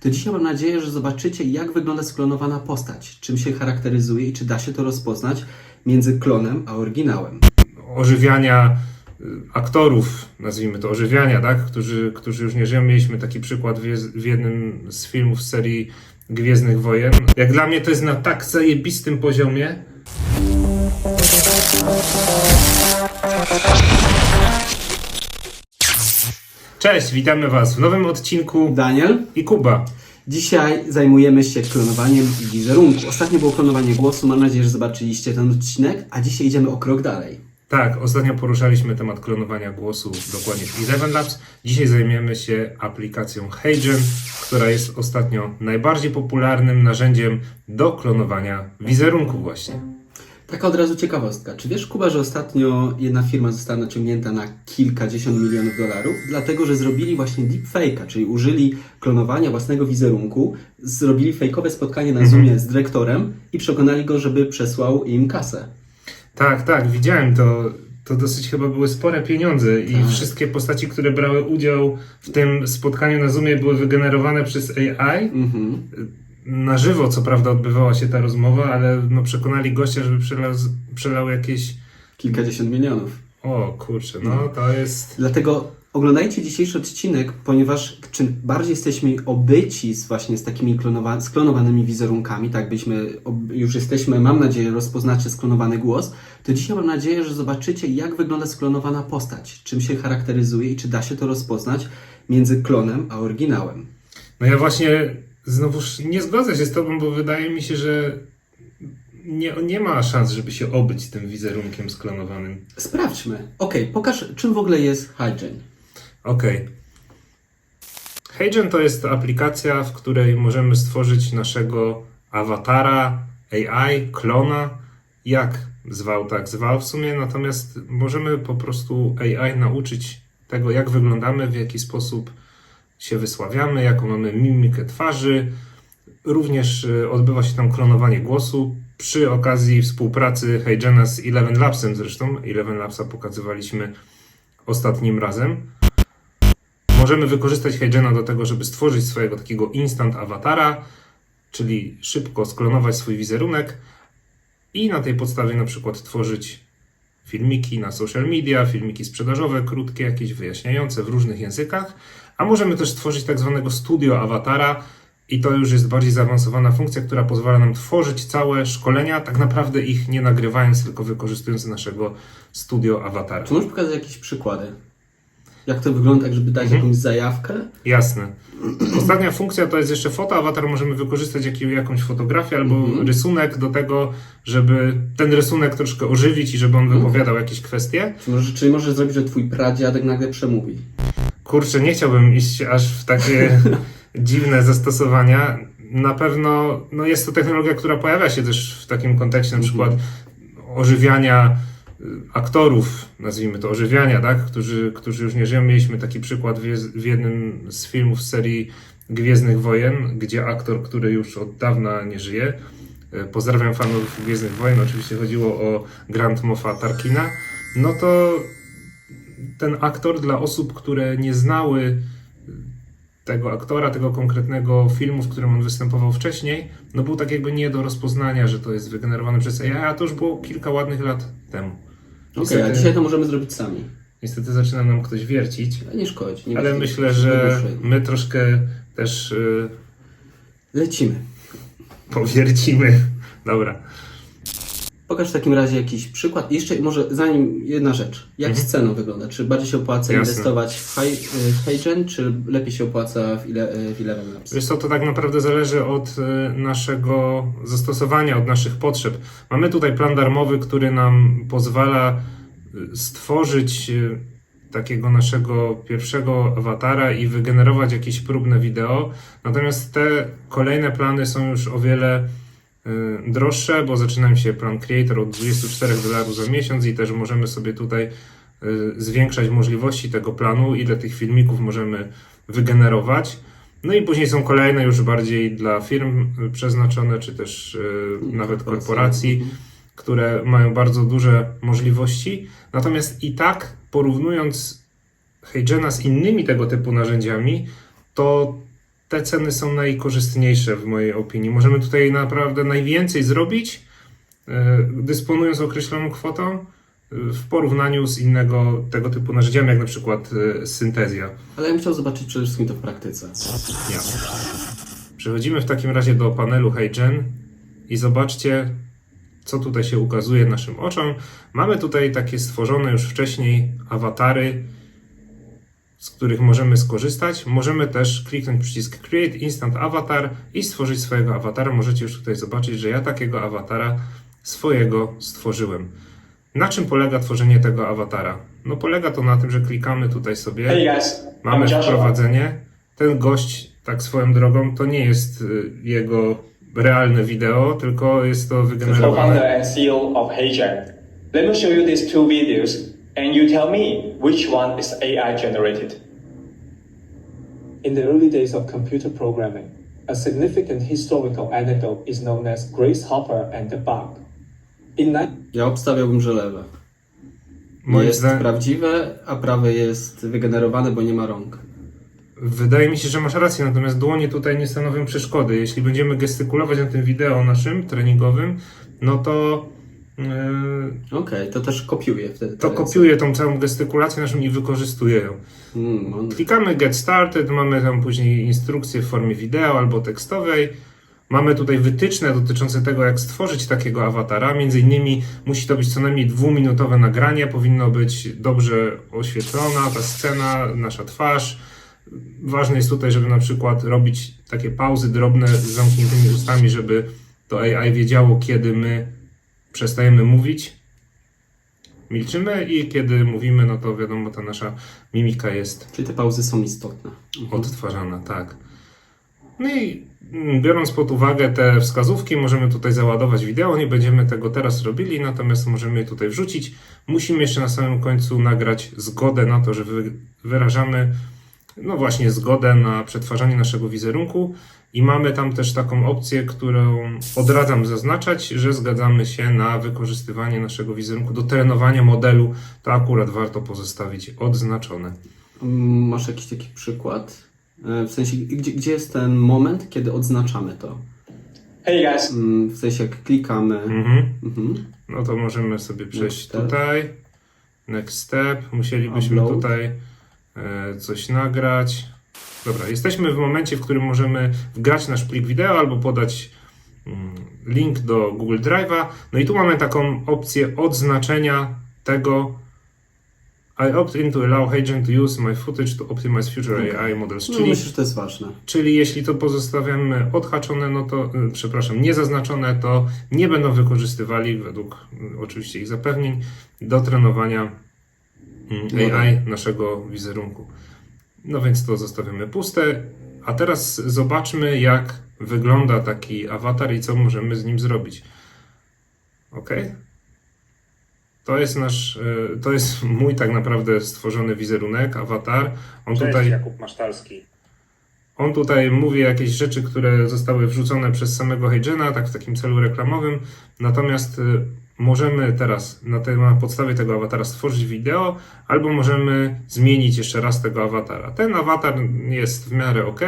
To dzisiaj mam nadzieję, że zobaczycie, jak wygląda sklonowana postać, czym się charakteryzuje i czy da się to rozpoznać między klonem a oryginałem. ożywiania y, aktorów, nazwijmy to ożywiania, tak? którzy, którzy już nie żyją. Mieliśmy taki przykład w, jednym z filmów z serii Gwiezdnych Wojen. Jak dla mnie to jest na tak zajebistym poziomie. Cześć, witamy Was w nowym odcinku Daniel, i Kuba. dzisiaj zajmujemy się klonowaniem wizerunku. Ostatnio było klonowanie głosu, mam nadzieję, że zobaczyliście ten odcinek, a dzisiaj idziemy o krok dalej. Tak, ostatnio poruszaliśmy temat klonowania głosu dokładnie w Eleven Labs. Dzisiaj zajmiemy się aplikacją HeyGen, która jest ostatnio najbardziej popularnym narzędziem do klonowania wizerunku właśnie. Taka od razu ciekawostka. Czy wiesz, Kuba, że ostatnio jedna firma została naciągnięta na kilkadziesiąt milionów dolarów, dlatego że zrobili właśnie deepfake'a, czyli użyli klonowania własnego wizerunku, zrobili fejkowe spotkanie na Zoomie z dyrektorem i przekonali go, żeby przesłał im kasę. Tak, tak, widziałem to. To dosyć chyba były spore pieniądze i Tak. wszystkie postaci, które brały udział w tym spotkaniu na Zoomie były wygenerowane przez AI. Mhm. Na żywo, co prawda, odbywała się ta rozmowa, ale no, przekonali gościa, żeby przelał, przelał jakieś Kilkadziesiąt milionów. O kurczę, no to jest. Dlatego oglądajcie dzisiejszy odcinek, ponieważ czym bardziej jesteśmy obyci z właśnie z takimi klonowa- sklonowanymi wizerunkami, tak byśmy już jesteśmy, mam nadzieję, rozpoznacie sklonowany głos, to dzisiaj mam nadzieję, że zobaczycie, jak wygląda sklonowana postać, czym się charakteryzuje i czy da się to rozpoznać między klonem a oryginałem. No ja właśnie znowuż nie zgodzę się z Tobą, bo wydaje mi się, że nie, nie ma szans, żeby się obyć tym wizerunkiem sklonowanym. Sprawdźmy. Okej, pokaż, czym w ogóle jest Hygiene. Okej. HeyGen to jest aplikacja, w której możemy stworzyć naszego awatara, AI, klona, jak zwał, tak zwał w sumie, natomiast możemy po prostu AI nauczyć tego, jak wyglądamy, w jaki sposób się wysławiamy, jaką mamy mimikę twarzy. Również y, odbywa się tam klonowanie głosu przy okazji współpracy HeyGena z Eleven Labsem zresztą. Eleven Labsa pokazywaliśmy ostatnim razem. Możemy wykorzystać HeyGena do tego, żeby stworzyć swojego takiego instant awatara, czyli szybko sklonować swój wizerunek i na tej podstawie na przykład tworzyć filmiki na social media, filmiki sprzedażowe, krótkie, jakieś wyjaśniające w różnych językach, a możemy też stworzyć tak zwanego studio awatara i to już jest bardziej zaawansowana funkcja, która pozwala nam tworzyć całe szkolenia, tak naprawdę ich nie nagrywając, tylko wykorzystując naszego studio awatara. Czy możesz pokazać jakieś przykłady? Jak to wygląda, tak żeby dać Mhm. jakąś zajawkę? Jasne. Ostatnia funkcja to jest jeszcze foto. Awatar możemy wykorzystać jak, jakąś fotografię albo Mhm. rysunek do tego, żeby ten rysunek troszkę ożywić i żeby on wypowiadał jakieś kwestie. Czy może, czyli możesz zrobić, że twój pradziadek nagle przemówi? Kurczę, nie chciałbym iść aż w takie dziwne zastosowania. Na pewno no jest to technologia, która pojawia się też w takim kontekście na przykład ożywiania y, aktorów, nazwijmy to ożywiania, tak? którzy, którzy już nie żyją. Mieliśmy taki przykład w jednym z filmów z serii Gwiezdnych Wojen, gdzie aktor, który już od dawna nie żyje, y, pozdrawiam fanów Gwiezdnych Wojen, oczywiście chodziło o Grand Moffa Tarkina, no to ten aktor dla osób, które nie znały tego aktora, tego konkretnego filmu, w którym on występował wcześniej, no był tak jakby nie do rozpoznania, że to jest wygenerowane przez AI, a to już było kilka ładnych lat temu. Okej, a dzisiaj to możemy zrobić sami. niestety zaczyna nam ktoś wiercić, Nie szkodzi. Nie ale myślę, że my troszkę też y, Lecimy. powiercimy. Dobra. Pokaż w takim razie jakiś przykład. I Jeszcze może zanim jedna rzecz. Jak Mhm. z ceną wygląda? Czy bardziej się opłaca Jasne. inwestować w HeyGen, czy lepiej się opłaca w, ile, w Eleven Labs? Wiesz co, to tak naprawdę zależy od y, naszego zastosowania, od naszych potrzeb. Mamy tutaj plan darmowy, który nam pozwala y, stworzyć takiego naszego pierwszego awatara i wygenerować jakieś próbne wideo. Natomiast te kolejne plany są już o wiele droższe, bo zaczynają się plan Creator od 24 dolarów za miesiąc i też możemy sobie tutaj y, zwiększać możliwości tego planu, ile tych filmików możemy wygenerować. No i później są kolejne już bardziej dla firm y, przeznaczone, czy też y, nawet korporacji, które mają bardzo duże możliwości. Natomiast i tak porównując HeyGena z innymi tego typu narzędziami, to te ceny są najkorzystniejsze w mojej opinii. Możemy tutaj naprawdę najwięcej zrobić, e, dysponując określoną kwotą, e, w porównaniu z innego tego typu narzędziami, jak na przykład e, syntezja. Ale ja bym chciał zobaczyć przede wszystkim to w praktyce. Ja. Przechodzimy w takim razie do panelu HeyGen i zobaczcie, co tutaj się ukazuje naszym oczom. Mamy tutaj takie stworzone już wcześniej awatary, z których możemy skorzystać. Możemy też kliknąć przycisk Create Instant Avatar i stworzyć swojego awatara. Możecie już tutaj zobaczyć, że ja takiego awatara swojego stworzyłem. Na czym polega tworzenie tego awatara? No polega to na tym, że klikamy tutaj sobie. Hey guys, Mamy wprowadzenie. Ten gość, tak swoją drogą, to nie jest y, jego realne wideo, tylko jest to wygenerowane. Let me show you these two videos, and you tell me which one is AI generated. In the early days of computer programming, a significant historical anecdote is known as Grace Hopper and the Bug. In ni- Ja obstawiałbym, że lewe. Moim jest zdaniem, prawdziwe, a prawe jest wygenerowane, bo nie ma rąk. wydaje mi się, że masz rację, natomiast dłonie tutaj nie stanowią przeszkody. Jeśli będziemy gestykulować na tym wideo naszym treningowym, no to yy, Okej, to też kopiuje wtedy. te to kopiuje tą całą gestykulację naszą i wykorzystuje ją. Mm. Klikamy Get Started, mamy tam później instrukcję w formie wideo albo tekstowej. Mamy tutaj wytyczne dotyczące tego, jak stworzyć takiego awatara. Między innymi musi to być co najmniej dwuminutowe nagranie, powinno być dobrze oświetlona ta scena, nasza twarz. Ważne jest tutaj, żeby na przykład robić takie pauzy drobne z zamkniętymi ustami, żeby to AI wiedziało, kiedy my przestajemy mówić, milczymy i kiedy mówimy, no to wiadomo, ta nasza mimika jest Czyli te pauzy są istotne. Mhm. odtwarzana, tak. No i mm, biorąc pod uwagę te wskazówki, możemy tutaj załadować wideo. Nie będziemy tego teraz robili, natomiast możemy je tutaj wrzucić. Musimy jeszcze na samym końcu nagrać zgodę na to, że wy- wyrażamy, no właśnie, zgodę na przetwarzanie naszego wizerunku. I mamy tam też taką opcję, którą odradzam zaznaczać, że zgadzamy się na wykorzystywanie naszego wizerunku do trenowania modelu. To akurat warto pozostawić odznaczone. Mm, Masz jakiś taki przykład? E, W sensie, gdzie, gdzie jest ten moment, kiedy odznaczamy to? Hey guys, Mm, W sensie, jak klikamy. Mhm. Mhm. No to możemy sobie przejść tutaj. Next step. Musielibyśmy Upload. tutaj coś nagrać. Dobra, jesteśmy w momencie, w którym możemy wgrać nasz plik wideo albo podać mm, link do Google Drive'a. No i tu mamy taką opcję odznaczenia tego. I opt in to allow agent to use my footage to optimize future AI models. No, Czyli myślę, że to jest ważne. Czyli jeśli to pozostawiamy odhaczone, no to, y, przepraszam, niezaznaczone, to nie będą wykorzystywali, według y, oczywiście ich zapewnień, do trenowania AI naszego wizerunku. No więc to zostawiamy puste. A teraz zobaczmy, jak wygląda taki awatar i co możemy z nim zrobić. Ok? To jest nasz, y, to jest mój tak naprawdę stworzony wizerunek, awatar. On tutaj Jakub Masztalski. on tutaj mówi jakieś rzeczy, które zostały wrzucone przez samego Heijena, tak w takim celu reklamowym. Natomiast y, możemy teraz na, te, na podstawie tego awatara stworzyć wideo, albo możemy zmienić jeszcze raz tego awatara. Ten awatar jest w miarę ok.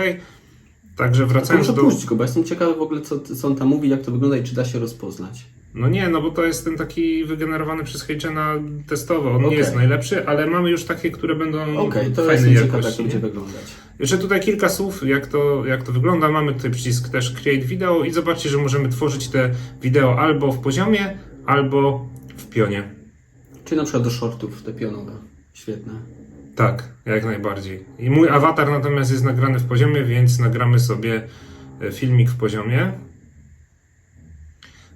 Także wracając Muszę do. puścić go, bo jestem ciekawy w ogóle, co, co on tam mówi, jak to wygląda i czy da się rozpoznać. No nie, no bo to jest ten taki wygenerowany przez Heijena testowo. On nie Okej. jest najlepszy, ale mamy już takie, które będą Okej, to fajnej jestem ciekaw, jak będzie nie? wyglądać. Jeszcze tutaj kilka słów, jak to, jak to wygląda. Mamy tutaj przycisk też Create Video i zobaczcie, że możemy tworzyć te wideo albo w poziomie, albo w pionie. Czyli na przykład do shortów te pionowe. Świetne. Tak, jak najbardziej. I mój awatar natomiast jest nagrany w poziomie, więc nagramy sobie e, filmik w poziomie.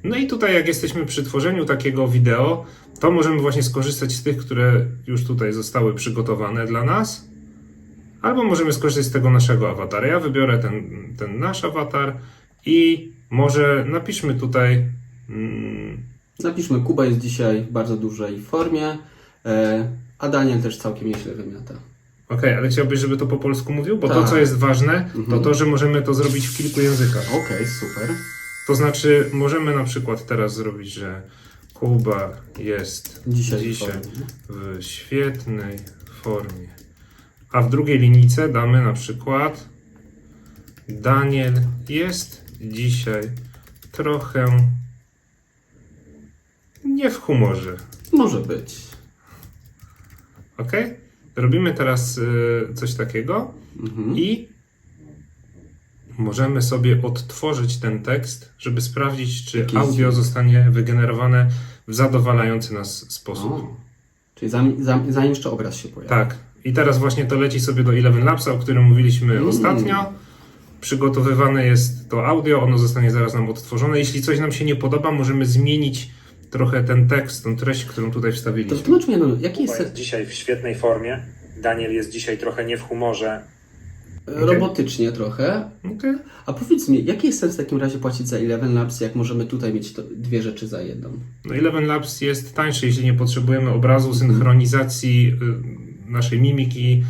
No i tutaj, jak jesteśmy przy tworzeniu takiego wideo, to możemy właśnie skorzystać z tych, które już tutaj zostały przygotowane dla nas. Albo możemy skorzystać z tego naszego awatara. Ja wybiorę ten, ten nasz awatar i może napiszmy tutaj. Mm, Napiszmy, Kuba jest dzisiaj w bardzo dużej formie, e, a Daniel też całkiem nieźle wymiata. Okej, ale chciałbyś, żeby to po polsku mówił? Bo to, Tak. co jest ważne, to Mhm. to, że możemy to zrobić w kilku językach. Okej, super. To znaczy, możemy na przykład teraz zrobić, że Kuba jest Dzisiaj, dzisiaj, w w świetnej formie. A w drugiej linijce damy na przykład Daniel jest dzisiaj trochę nie w humorze. Może być. Ok? Robimy teraz y, coś takiego Mhm. i możemy sobie odtworzyć ten tekst, żeby sprawdzić, czy Jakiś audio zostanie wygenerowane w zadowalający nas sposób. O. Czyli zanim, zanim, zanim jeszcze obraz się pojawi. Tak. I teraz właśnie to leci sobie do Eleven Labsa, o którym mówiliśmy Mm. ostatnio. Przygotowywane jest to audio, ono zostanie zaraz nam odtworzone. Jeśli coś nam się nie podoba, możemy zmienić trochę ten tekst, tą treść, którą tutaj To wstawiliśmy. wytłumacz mi, no, jaki Kuba jest jest dzisiaj w świetnej formie. Daniel jest dzisiaj trochę nie w humorze. robotycznie trochę. Okej. A powiedz mi, jaki jest sens w takim razie płacić za Eleven Labs, jak możemy tutaj mieć to, dwie rzeczy za jedną? No Eleven Labs jest tańszy, jeśli nie potrzebujemy obrazu, synchronizacji y, naszej mimiki,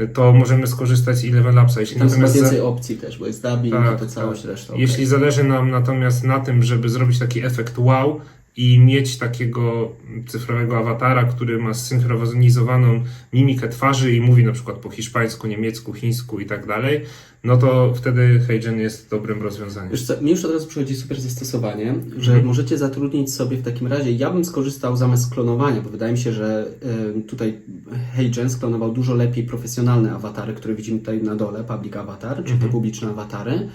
y, to możemy skorzystać z Eleven Labsa. Jeśli Tam jest chyba natomiast za- więcej opcji też, bo jest dubbing Tak, i to całość tak. reszta. Jeśli zależy nam natomiast na tym, żeby zrobić taki efekt wow i mieć takiego cyfrowego awatara, który ma zsynchronizowaną mimikę twarzy i mówi na przykład po hiszpańsku, niemiecku, chińsku i tak dalej, no to wtedy HeyGen jest dobrym rozwiązaniem. Wiesz co, mi już od razu przychodzi super zastosowanie, że Mhm. możecie zatrudnić sobie w takim razie, ja bym skorzystał zamiast klonowania, bo wydaje mi się, że tutaj HeyGen sklonował dużo lepiej profesjonalne awatary, które widzimy tutaj na dole, public avatar, czy te publiczne awatary.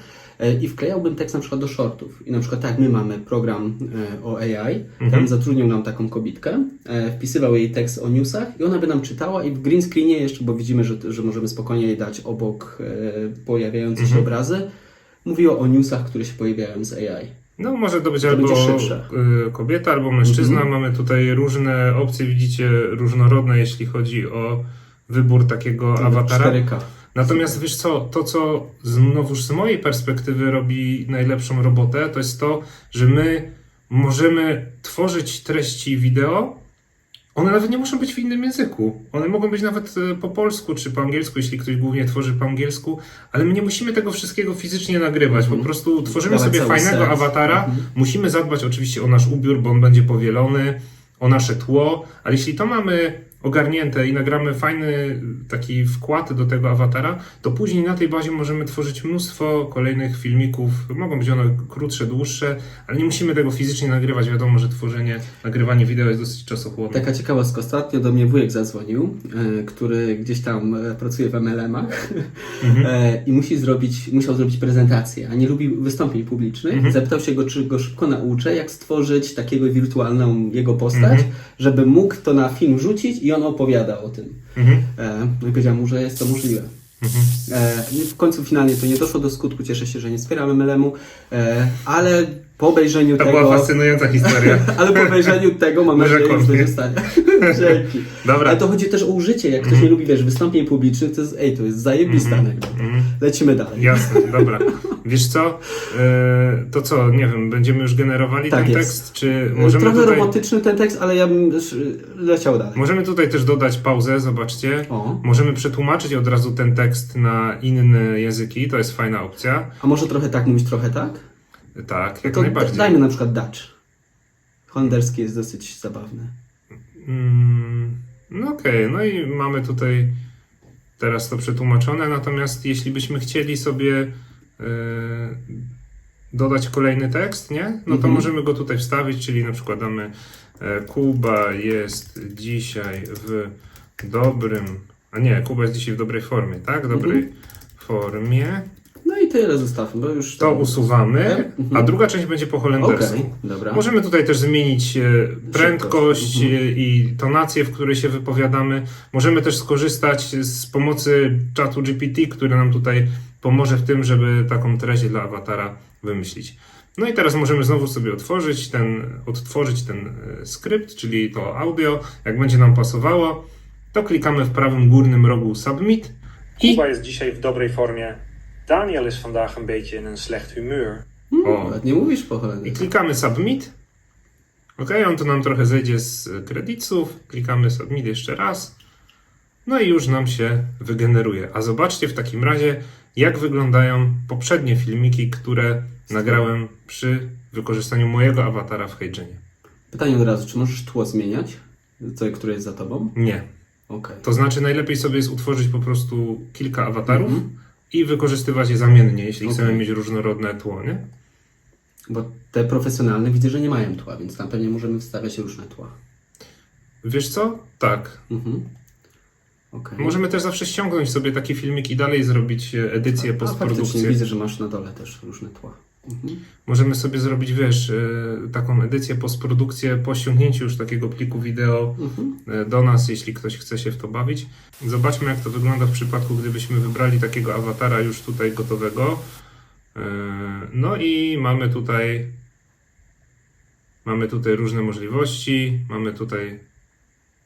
Y, I wklejałbym tekst na przykład do shortów. I na przykład tak my mamy program y, o AI, tam zatrudnił nam taką kobitkę, y, wpisywał jej tekst o newsach i ona by nam czytała i w green screenie jeszcze, bo widzimy, że, że możemy spokojnie jej dać obok pojawiające się obrazy, mówiło o newsach, które się pojawiają z AI. No może to być To albo y, kobieta, albo mężczyzna. Mhm. Mamy tutaj różne opcje, widzicie, różnorodne, jeśli chodzi o wybór takiego awatara. 4K. Natomiast wiesz co, to co znowuż z mojej perspektywy robi najlepszą robotę, to jest to, że my możemy tworzyć treści wideo. One nawet nie muszą być w innym języku. One mogą być nawet e, po polsku czy po angielsku, jeśli ktoś głównie tworzy po angielsku, ale my nie musimy tego wszystkiego fizycznie nagrywać. Po prostu tworzymy Dawać sobie fajnego set. awatara. Mhm. Musimy zadbać oczywiście o nasz ubiór, bo on będzie powielony, o nasze tło, ale jeśli to mamy ogarnięte i nagramy fajny taki wkład do tego awatara, to później na tej bazie możemy tworzyć mnóstwo kolejnych filmików. Mogą być one krótsze, dłuższe, ale nie musimy tego fizycznie nagrywać. Wiadomo, że tworzenie, nagrywanie wideo jest dosyć czasochłonne. Taka ciekawostka. Ostatnio do mnie wujek zadzwonił, e, który gdzieś tam e, pracuje w MLM-ach e, i musi zrobić, musiał zrobić prezentację, a nie lubi wystąpień publicznych. Zapytał się go, czy go szybko nauczę, jak stworzyć takiego wirtualną jego postać, żeby mógł to na film rzucić i on opowiada o tym. Mhm. E, no i powiedział mu, że jest to możliwe. E, i w końcu finalnie to nie doszło do skutku, cieszę się, że nie wspieramy MLM-u, e, ale po obejrzeniu To tego... była fascynująca historia. Ale po obejrzeniu tego mam nadzieję, że będzie stanie. Dzięki. Dobra. Ale to chodzi też o użycie. Jak ktoś nie lubi, wiesz, wystąpień publicznych, to jest, ej, to jest zajebista anegdota. Lecimy dalej. Jasne, dobra. Wiesz co? E, to co, nie wiem, będziemy już generowali Tak ten jest. tekst, czy możemy Trochę tutaj... robotyczny ten tekst, ale ja bym sz- leciał dalej. Możemy tutaj też dodać pauzę, zobaczcie. O. Możemy przetłumaczyć od razu ten tekst na inne języki, to jest fajna opcja. A może trochę tak mówić, trochę tak? Tak, jak to najbardziej. dajmy na przykład Dutch. Holenderski jest dosyć zabawny. Mm, no okej, no i mamy tutaj teraz to przetłumaczone, natomiast jeśli byśmy chcieli sobie e, dodać kolejny tekst, nie? No to Mhm. możemy go tutaj wstawić, czyli na przykład damy e, Kuba jest dzisiaj w dobrym, a nie, Kuba jest dzisiaj w dobrej formie, tak? Dobrej Mhm. formie. I tyle zostawmy, bo już... To usuwamy, Mhm. a druga część będzie po holendersku. Okej, dobra. Możemy tutaj też zmienić e, prędkość Mhm. e, i tonację, w której się wypowiadamy. Możemy też skorzystać z pomocy czatu GPT, który nam tutaj pomoże w tym, żeby taką treść dla awatara wymyślić. No i teraz możemy znowu sobie otworzyć ten, odtworzyć ten e, skrypt, czyli to audio. Jak będzie nam pasowało, to klikamy w prawym górnym rogu Submit i Kuba jest dzisiaj w dobrej formie. Daniel is vandaag een beetje in een slecht humeur. o, Nie mówisz po I holendersku. klikamy Submit. Ok, on tu nam trochę zejdzie z kredytów. Klikamy Submit jeszcze raz. No i już nam się wygeneruje. A zobaczcie w takim razie, jak wyglądają poprzednie filmiki, które nagrałem przy wykorzystaniu mojego awatara w HeyGenie. Pytanie od razu, czy możesz tło zmieniać? Co, które jest za tobą? Nie. Okej. To znaczy najlepiej sobie jest utworzyć po prostu kilka awatarów Mhm. I wykorzystywać je zamiennie, jeśli Okej. chcemy mieć różnorodne tło, nie? Bo te profesjonalne widzę, że nie mają tła, więc tam pewnie możemy wstawiać różne tła. Wiesz co? Tak. Mhm. Okej. Możemy też zawsze ściągnąć sobie taki filmik i dalej zrobić e, edycję, A postprodukcję. widzę, że masz na dole też różne tła. Mhm. Możemy sobie zrobić, wiesz, e, taką edycję, postprodukcję po ściągnięciu już takiego pliku wideo Mhm. e, do nas, jeśli ktoś chce się w to bawić. Zobaczmy, jak to wygląda w przypadku, gdybyśmy wybrali takiego awatara już tutaj gotowego. E, No i mamy tutaj mamy tutaj różne możliwości. Mamy tutaj,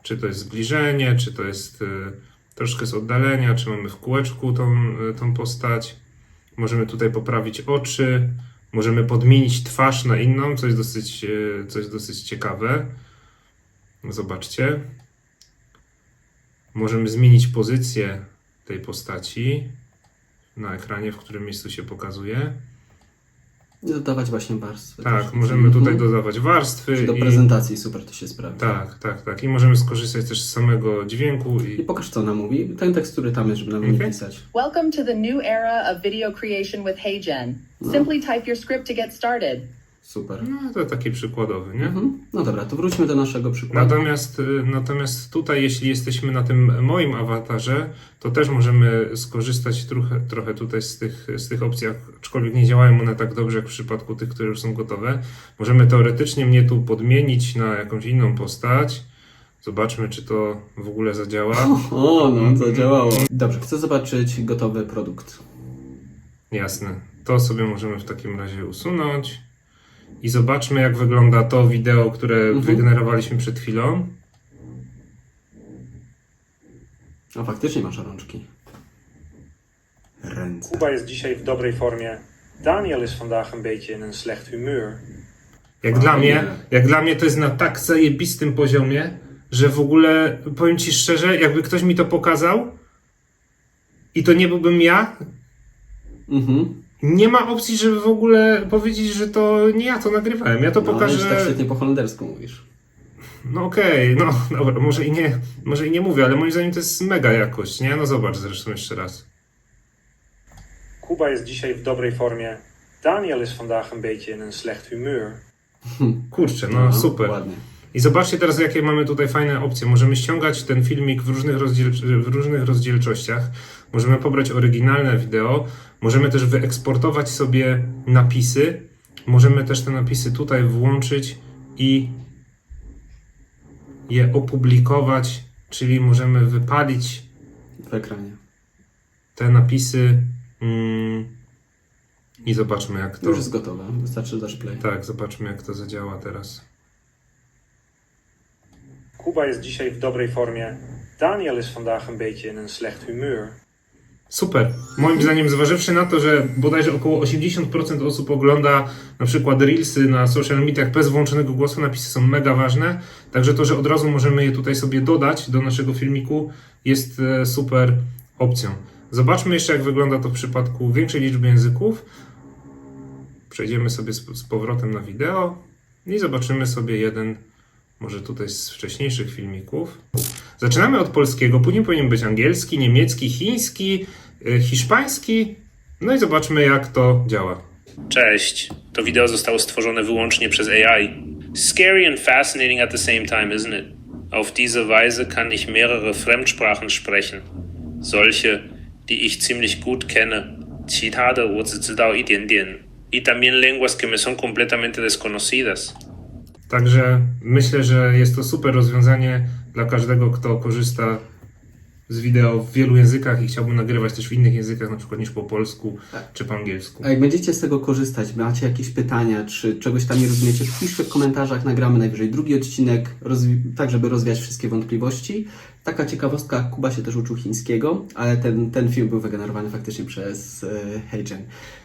czy to jest zbliżenie, czy to jest troszkę z oddalenia, czy mamy w kółeczku tą, tą postać. Możemy tutaj poprawić oczy. Możemy podmienić twarz na inną, co jest dosyć, e, co jest dosyć ciekawe. Zobaczcie. Możemy zmienić pozycję tej postaci na ekranie, w którym miejscu się pokazuje. I dodawać właśnie warstwy. Tak, też. możemy Mhm. tutaj dodawać warstwy. Czy do i- prezentacji super to się sprawdza. Tak, tak, tak. I możemy skorzystać też z samego dźwięku. I I... pokaż co ona mówi. Ten tekst, który tam jest, żeby nam nie Okej. pisać. Welcome to the new era of video creation with HeyGen. Simply type your script to get started. Super. No to taki przykładowy, nie? Mhm. No dobra, to wróćmy do naszego przykładu. Natomiast, y, natomiast tutaj, jeśli jesteśmy na tym moim awatarze, to też możemy skorzystać trochę, trochę tutaj z tych, z tych opcji, aczkolwiek nie działają one tak dobrze jak w przypadku tych, które już są gotowe. Możemy teoretycznie mnie tu podmienić na jakąś inną postać. Zobaczmy, czy to w ogóle zadziała. O, no to działało. Dobrze, chcę zobaczyć gotowy produkt. Jasne. To sobie możemy w takim razie usunąć. I zobaczmy, jak wygląda to wideo, które Mhm. wygenerowaliśmy przed chwilą. A faktycznie masz rączki. Ręce. Kuba jest dzisiaj w dobrej formie. Daniel is vandaag een beetje in een slecht humeur. Jak dla mnie, jak dla mnie to jest na tak zajebistym poziomie, że w ogóle powiem ci szczerze, jakby ktoś mi to pokazał i to nie byłbym ja, Mhm. Nie ma opcji, żeby w ogóle powiedzieć, że to nie ja to nagrywałem. Ja to No, ale pokażę. że tak świetnie po holendersku mówisz. No okej, no dobra, może i nie, może i nie mówię, ale moim zdaniem to jest mega jakość, nie? No zobacz zresztą jeszcze raz. Kuba jest dzisiaj w dobrej formie. Daniel is vandaag een beetje in een slecht humeur. Kurczę, no super. Ładnie. I zobaczcie teraz, jakie mamy tutaj fajne opcje. Możemy ściągać ten filmik w różnych, rozdziel... w różnych rozdzielczościach. Możemy pobrać oryginalne wideo. Możemy też wyeksportować sobie napisy. Możemy też te napisy tutaj włączyć i je opublikować, czyli możemy wypalić W ekranie. te napisy mm, i zobaczmy, jak To to. już jest gotowe. Wystarczy dasz play. Tak, zobaczmy, jak to zadziała teraz. Kuba jest dzisiaj w dobrej formie. Daniel is vandaag een beetje in een slecht humeur. Super. Moim zdaniem, zważywszy na to, że bodajże około 80% osób ogląda na przykład Reelsy na social mediach bez włączonego głosu, napisy są mega ważne. Także to, że od razu możemy je tutaj sobie dodać do naszego filmiku, jest e, super opcją. Zobaczmy jeszcze, jak wygląda to w przypadku większej liczby języków. Przejdziemy sobie z, z powrotem na wideo i zobaczymy sobie jeden, może tutaj z wcześniejszych filmików. Zaczynamy od polskiego, później powinien być angielski, niemiecki, chiński, y, hiszpański. No i zobaczmy, jak to działa. Cześć. To wideo zostało stworzone wyłącznie przez AI. Scary and fascinating at the same time, isn't it? Auf diese Weise kann ich mehrere Fremdsprachen sprechen. Solche, die ich ziemlich gut kenne. 其他的我只知道一点点。Y también lenguas que me son completamente desconocidas. Także myślę, że jest to super rozwiązanie dla każdego, kto korzysta z wideo w wielu językach i chciałby nagrywać też w innych językach, na przykład niż po polsku czy po angielsku. A jak będziecie z tego korzystać, macie jakieś pytania, czy czegoś tam nie rozumiecie, piszcie w komentarzach, nagramy najwyżej drugi odcinek, tak żeby rozwiać wszystkie wątpliwości. Taka ciekawostka, Kuba się też uczył chińskiego, ale ten, ten film był wygenerowany faktycznie przez e.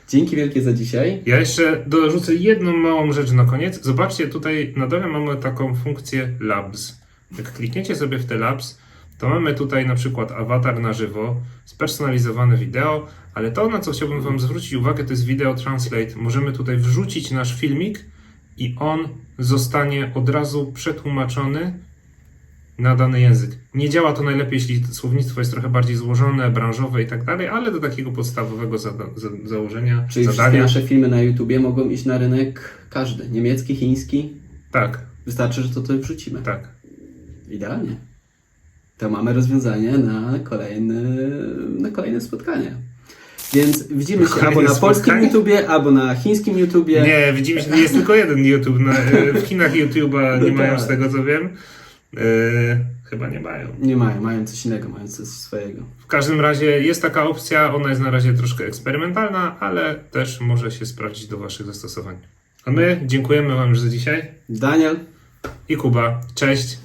Dzięki wielkie za dzisiaj. Ja jeszcze dorzucę jedną małą rzecz na koniec. Zobaczcie, tutaj na dole mamy taką funkcję Labs. Jak klikniecie sobie w te Labs, to mamy tutaj na przykład awatar na żywo, spersonalizowane wideo, ale to, na co chciałbym Wam zwrócić uwagę, to jest Video Translate. Możemy tutaj wrzucić nasz filmik i on zostanie od razu przetłumaczony na dany język. Nie działa to najlepiej, jeśli słownictwo jest trochę bardziej złożone, branżowe i tak dalej, ale do takiego podstawowego zada- za założenia, Czyli wszystkie zadania. nasze filmy na YouTubie mogą iść na rynek każdy. Niemiecki, chiński. Tak, Wystarczy, że to tutaj wrzucimy. tak. Idealnie. To mamy rozwiązanie na kolejne, na kolejne spotkanie. Więc widzimy się albo na polskim? YouTubie, albo na chińskim YouTubie. Nie, widzimy się, jest tylko jeden YouTube. Na, e, w Chinach YouTube'a nie No mają tak. z tego co wiem. E, chyba nie mają. Nie mają, mają coś innego, mają coś swojego. W każdym razie jest taka opcja, ona jest na razie troszkę eksperymentalna, ale też może się sprawdzić do Waszych zastosowań. A my dziękujemy Wam już za dzisiaj Daniel, i Kuba. Cześć!